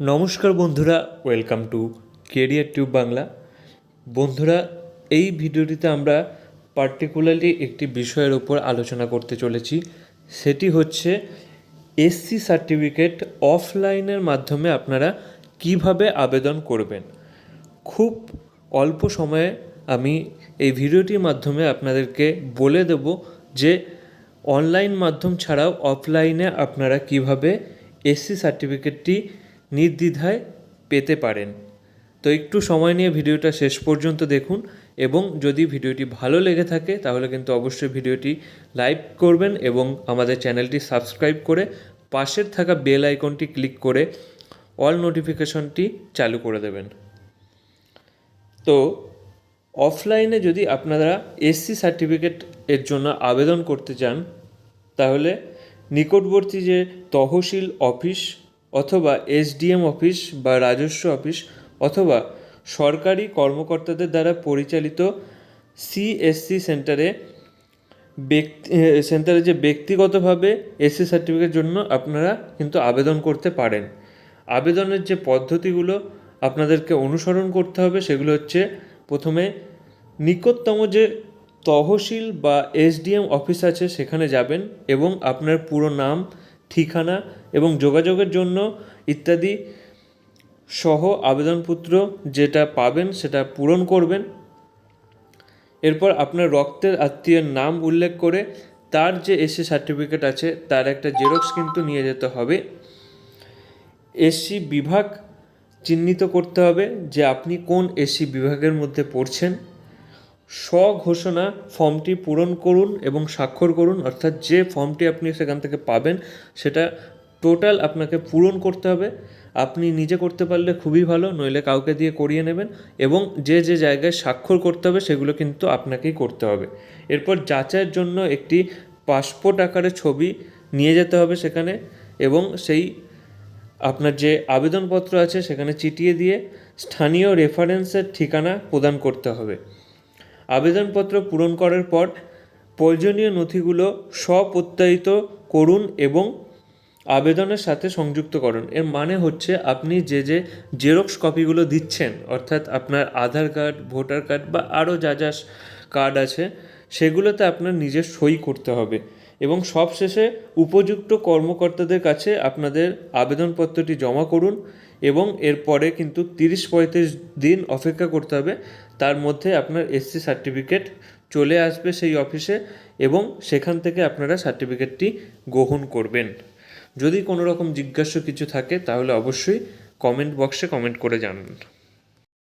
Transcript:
নমস্কার বন্ধুরা, welcome to career tube Bangla. বন্ধুরা, এই ভিডিওটিতে আমরা পার্টিকুলারলি একটি বিষয়ের উপর আলোচনা করতে চলেছি। সেটি হচ্ছে এসসি সার্টিফিকেট অফলাইনের মাধ্যমে আপনারা কীভাবে আবেদন করবেন। খুব অল্প সময়ে আমি এই ভিডিওটির মাধ্যমে আপনাদেরকে বলে দেব যে অনলাইন মাধ্যম ছাড়াও অফলাইনে আপনারা কীভাবে এসসি সার্টিফিকেটটি নির্দ্বিধায় পেতে পারেন। তো একটু সময় নিয়ে ভিডিওটা শেষ পর্যন্ত দেখুন এবং যদি ভিডিওটি ভালো লেগে থাকে তাহলে কিন্তু অবশ্যই ভিডিওটি লাইক করবেন এবং আমাদের চ্যানেলটি সাবস্ক্রাইব করে পাশের থাকা বেল আইকনটি ক্লিক করে অল নোটিফিকেশনটি চালু করে দেবেন। তো অফলাইনে যদি আপনারা এসসি সার্টিফিকেট এর জন্য আবেদন করতে চান, তাহলে নিকটবর্তী যে তহসিল অফিস অথবা এসডিএম অফিস বা রাজস্ব অফিস অথবা সরকারি কর্মকর্তাদের দ্বারা পরিচালিত সিএসসি সেন্টারে ব্যক্তি সেন্টারে যে ব্যক্তিগতভাবে এসসি সার্টিফিকেটের জন্য আপনারা কিন্তু আবেদন করতে পারেন। আবেদনের যে পদ্ধতিগুলো আপনাদেরকে অনুসরণ করতে হবে সেগুলো হচ্ছে, প্রথমে নিকটতম যে তহসিল বা এসডিএম অফিস আছে সেখানে যাবেন এবং আপনার পুরো নাম ঠিকানা এবং যোগাযোগের জন্য ইত্যাদি সহ আবেদনপত্র যেটা পাবেন সেটা পূরণ করবেন। এরপর আপনার রক্তের আত্মীয়ের নাম উল্লেখ করে তার যে এসসি সার্টিফিকেট আছে তার একটা জেরক্স কিন্তু নিয়ে যেতে হবে। এসসি বিভাগ চিহ্নিত করতে হবে যে আপনি কোন এসসি বিভাগের মধ্যে পড়ছেন। স্বঘোষণা ফর্মটি পূরণ করুন এবং স্বাক্ষর করুন। অর্থাৎ যে ফর্মটি আপনি সেখান থেকে পাবেন, সেটা টোটাল আপনাকে পূরণ করতে হবে। আপনি নিজে করতে পারলে খুবই ভালো, নইলে কাউকে দিয়ে করিয়ে নেবেন এবং যে যে জায়গায় স্বাক্ষর করতে হবে, সেগুলো কিন্তু আপনাকেই করতে হবে। এরপর যাচাইয়ের জন্য একটি পাসপোর্ট আকারে ছবি নিয়ে যেতে হবে সেখানে এবং সেই আপনার যে আবেদনপত্র আছে, সেখানে চিটিয়ে দিয়ে স্থানীয় রেফারেন্সের ঠিকানা প্রদান করতে হবে। আবেদনপত্র পূরণ করার পর প্রয়োজনীয় নথিগুলো স্বপ্রত্যায়িত করুন এবং আবেদনের সাথে সংযুক্ত করুন। এর মানে হচ্ছে আপনি যে যে জেরক্স কপিগুলো দিচ্ছেন, অর্থাৎ আপনার আধার কার্ড, ভোটার কার্ড বা আরও যা যা কার্ড আছে, সেগুলোতে আপনার নিজের সই করতে হবে এবং সবশেষে উপযুক্ত কর্মকর্তাদের কাছে আপনাদের আবেদনপত্রটি জমা করুন এবং এরপরে কিন্তু তিরিশ পঁয়ত্রিশ দিন অপেক্ষা করতে হবে। তার মধ্যে আপনার এসসি সার্টিফিকেট চলে আসবে সেই অফিসে এবং সেখান থেকে আপনারা সার্টিফিকেটটি গ্রহণ করবেন। যদি কোনো রকম জিজ্ঞাসা কিছু থাকে তাহলে অবশ্যই কমেন্ট বক্সে কমেন্ট করে জানান।